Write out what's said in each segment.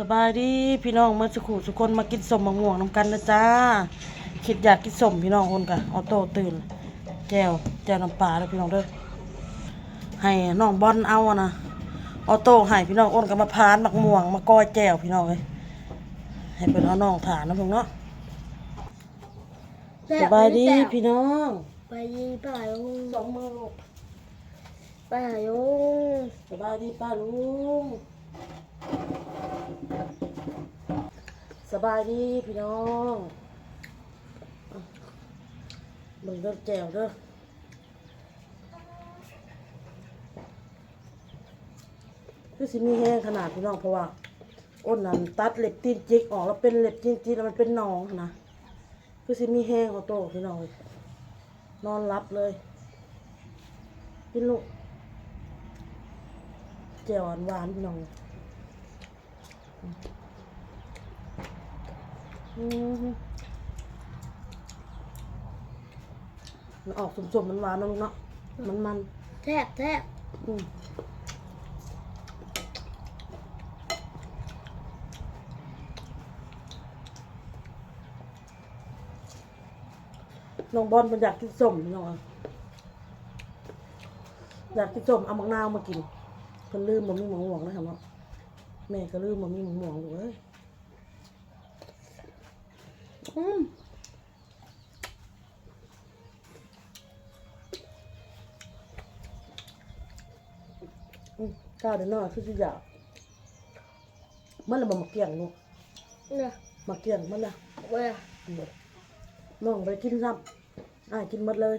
สบายดีพี่น้องเมื่อสักครู่ทุกคนมากินสมมะม่วงน้ำกันนะจ้าคิดอยากกินสมพี่น้องคนกะออโต้ตื่นแจวแจวน้ำปลาแล้วพี่น้องเด้อให้น้องบอลเอาอะนะออโต้ให้พี่น้องอ้นกับมาพร้านมักม่วงมาก้อยแจวพี่น้องเลยให้เป็นเอาน้องถานนะพี่น้องสบายดีพี่น้องไปดีป้าลุงสองมือลูกป้าลุงสบายดีป้าลุง สบายดีพี่น้องมึงเด้อแจวเด้อคือสิมีแห้งขนาดพี่น้องเพราะว่าอ้นนั้นตัดเล็บตีนจิกออกแล้วเป็นเล็บตีนจิกแล้วมันเป็นหนองนะคือสิมีแห้งเอาโตพี่น้องนอนรับเลยกินลูกแจ่วหวานพี่น้อง มมันออกสมๆมันหวานๆเนาะลูกเนาะ มันมันแทบแทบๆอืมน้องบอลมันอยากกินส้มพี่น้องอะอยากกินส้มเอามะนาวมากินเพิ่นลืมมันมีหมองหวงนะครับเนาะแม่ก็ลืมมันมีหมองหวงอยู่เอ้ยอืมอืม ก้าวเดี๋ยวน้อยคือสิอยากมันละบ่มาเกี่ยงลูกเนี่ยมาเกี่ยงมันละเว้ยน้องไปกินซ้ำอ่ากินหมดเลย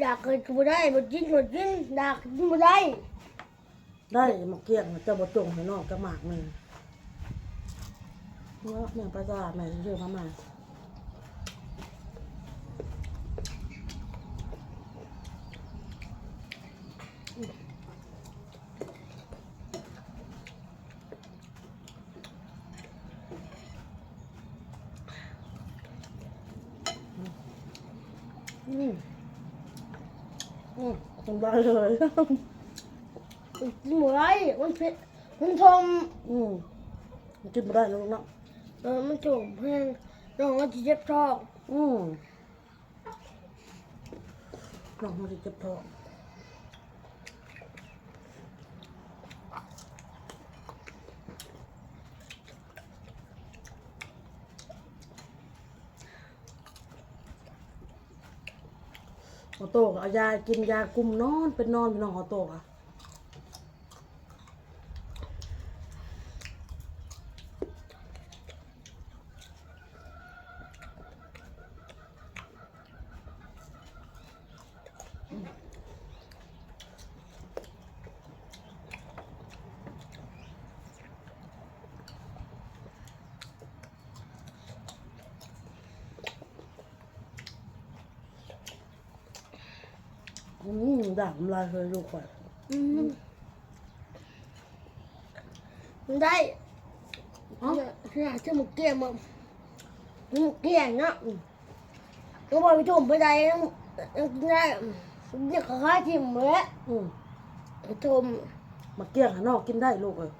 อยากเคยกินบ่ได้บ่กินบ่กินอยากกินบ่ได้ ได้มาเกี่ยงจ้าบ่จงให้น้องกระหมากหนึ่ง เนาะแม่ไปลาดแม่ซื้อมาใหม่อืมอืมสบายเลยกินบ่ได้มันเผ็ดมันทมอืมกินไม่ได้แล้วนะ เออมันจุ่มเพิ่นน้องก็สิเจ็บท้องอืมน้องมันจะเจ็บท้องออโต้ก็เอายากินยาคุมนอนเป็นนอนเป็นน้องออโต้ค่ะ อืม ด่างลายเคยลูกข่อนอืมได้อ๋อเนี่ยจะหมกเกี้ยงมันหมกเกี้ยงเนาะต้องไปชมไปได้ต้องต้องได้เนี่ยขาจิ้มเลยอืมจุ่มาเกี้ยงข้างนอกกินได้ลูกเอ้ย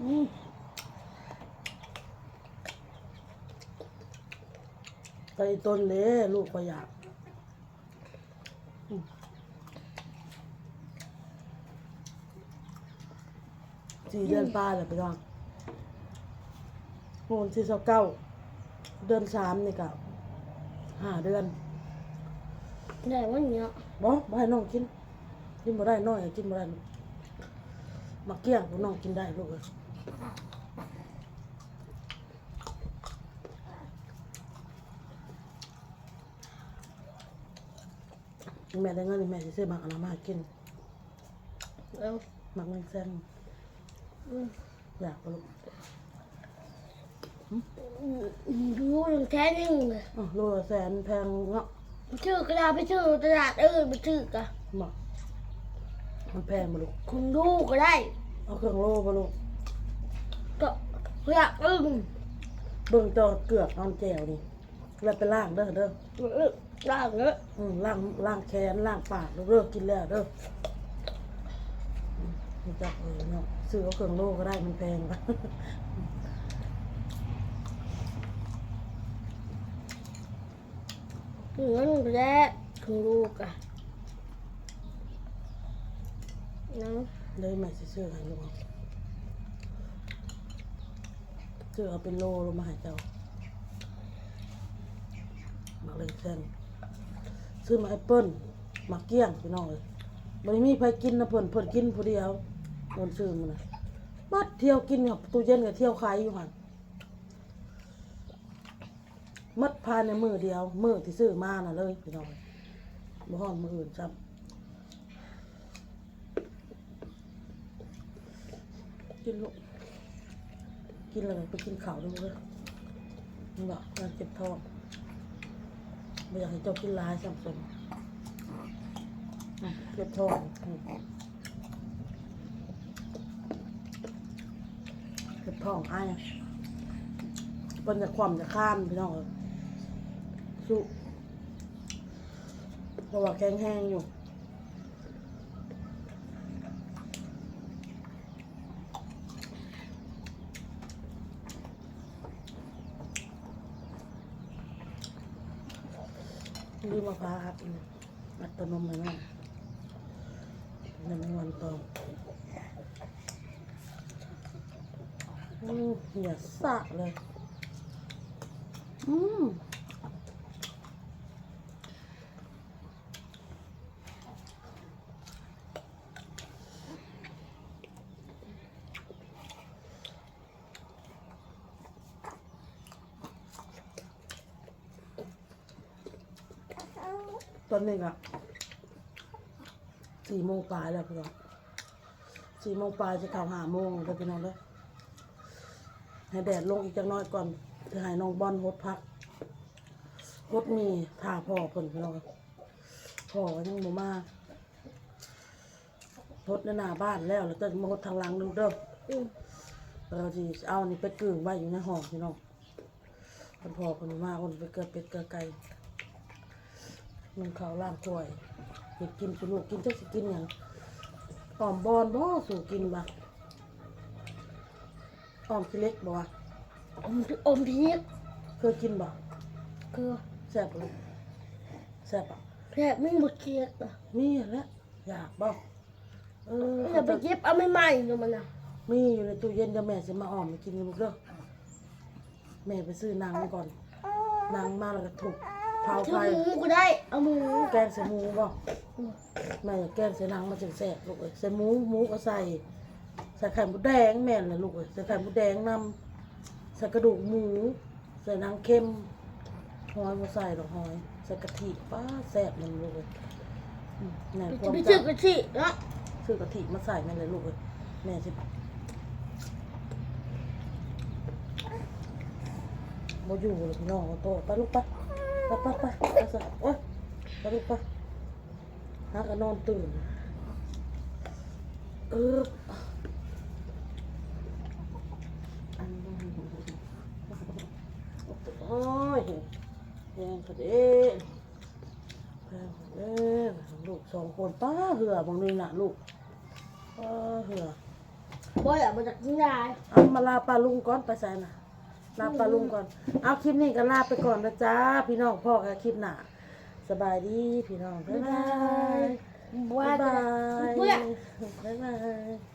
อืม ไปต้นเลยลูกก็อยากอืมสี่เดือนป้าเลยไปลองโอนสี่สิบเก้าเดือนสามนี่กับห้าเดือนได้วันเนี้ยบ่บ่ให้น้องกิน กินบ่ได้น้อยกินบ่ได้ลูกมาเกี้ยงพวกน้องกินได้ลูกเอ้ย แม่ได้เงินนี่แม่สิซื้อหมักอนนามาให้กินเอาหมักแมงแซงอืมอยากบ่ลูกดูอย่างแท้จริงเลยอ๋อโลละแสนแพงเนาะไปชื่อกระดาษไปชื่อตลาดอื่นไปชื่อกะบ่มันแพงบ่ลูกคุณดูก็ได้เอาเครื่องโลบ่ลูกก็อยากอึ้งเบิ่งจอเกือกนอนแจวนี่แล้วไปล่างเด้อเด้อ ล่างเนอะอืมล่างล่างแขนล่างปากเด้อกินแล้วเด้ออืมรู้จักเลยเนาะซื้อเอาเครื่องโลก็ได้มันแพงปะเงินแรกคือลูกอะเนาะเลยแม่สิซื้อให้ลูกเอาซื้อเอาเป็นโลลงมาให้เจ้ามาเลยเส้น ซื้อมาแอปเปิ้ลมาเกี้ยงพี่น้องเลยบริมีใครกินนะเพิ่นเพิ่นกินผู้เดียวโดนซื้อมันนะบัดเที่ยวกินกับตู้เย็นกับเที่ยวขายอยู่หันมัดภายในมือเดียว มือที่ซื้อมาน่ะเลยพี่น้องบ่ห้องมืออื่นซ้ำกินลูกกินอะไรไปกินข้าวดูเลยนี่บอกการเจ็บท้อง ไม่อยากให้เจ้ากินหลายสัมสมอืมเจ็บท้องอืมเจ็บท้องอ้ายเป็นจะความจะข้ามพี่น้องเอ้ยสู้เพราะว่าแข็งแห้งอยู่ มาพร้าครับอัตโนมัติน้ำมันตองอืมอย่าสะเลย อืม ตอนนี้อะสี่โมงปลายแล้วพี่น้องสี่โมงปลายจะเข้าหาโมงแล้วพี่น้องเลยให้แดดลงอีกจักน้อยก่อนจะให้น้องบอลหดพักหดมีท่าพ่อเพิ่นพี่น้องพ่อยังบ่มาหดในหน้าบ้านแล้วแล้วก็มาหดทางหลังนึงเด้อเราจะเอานี่ไปกึ่งไว้อยู่ในห้องพี่น้องคนพ่อคนมาคนไปเกิดเป็ดเกิดไก่ มันเขาวล่างถ้วยเห็ดกินสนุกกินจักสิกินอย่างหอมบอนบ่สู่กินบ่หอมขี้เล็กบ่วะอมอมพีกเคยกินบ่คือแซ่บเลยแซ่บอะแค่ไม่หมดเกียรติอะมีแล้วอยากบ่เอออย่าไปเก็บเอาไม่ใหม่ๆเลยมันนะมีอยู่ในตู้เย็นเดี๋ยวแม่จะมาอ้อมมากินกันลูกเด้อแม่ไปซื้อหนังก่อนหนังมาแล้วก็ถูก เผาชื่อไฟหมูก็ได้ เอาหมูแกงใส่หมูบ่แม่อยากแกงใส่หนังมาจังแซ่บลูกเอ้ยใส่หมูหมูก็ใส่ ใส่ไข่มดแดงแม่นเลยลูกเอ้ยใส่ไข่มดแดงนำใส่กระดูกหมู ใส่หนังเค็มหอยบ่ใส่ดอกหอย ใส่กะทิป้าแซ่บมันลูกเอ้ยอืมแม่คจะวามไปจชื่อกระชิเนาะำซื้อกะทิมาใส่แม่เลยลูกเอ้ยแม่สิบ่อยู่เลยพี่น้องเอาโตไปลูกไป ไปไปไปไปซะโอ๊ยไปลูกไปหากันนอนตื่นเออโอ้ยแพงกระเด้แพงกระเด้ลูกสองคนป้าเหือบางนี่น่ะลูกป้าเหือบ่อยากมาจากที่ไหนเอามาลาปลาลุงก่อนไปใส่น่ะ ลาปลาลุงก่อน เอาคลิปนี้ก็ลาไปก่อนนะจ๊ะพี่น้องพ่อกับคลิปหน้าสบายดีพี่น้องบ๊ายบายว่าบ๊ายจะบายเพื่อบ๊ายบาย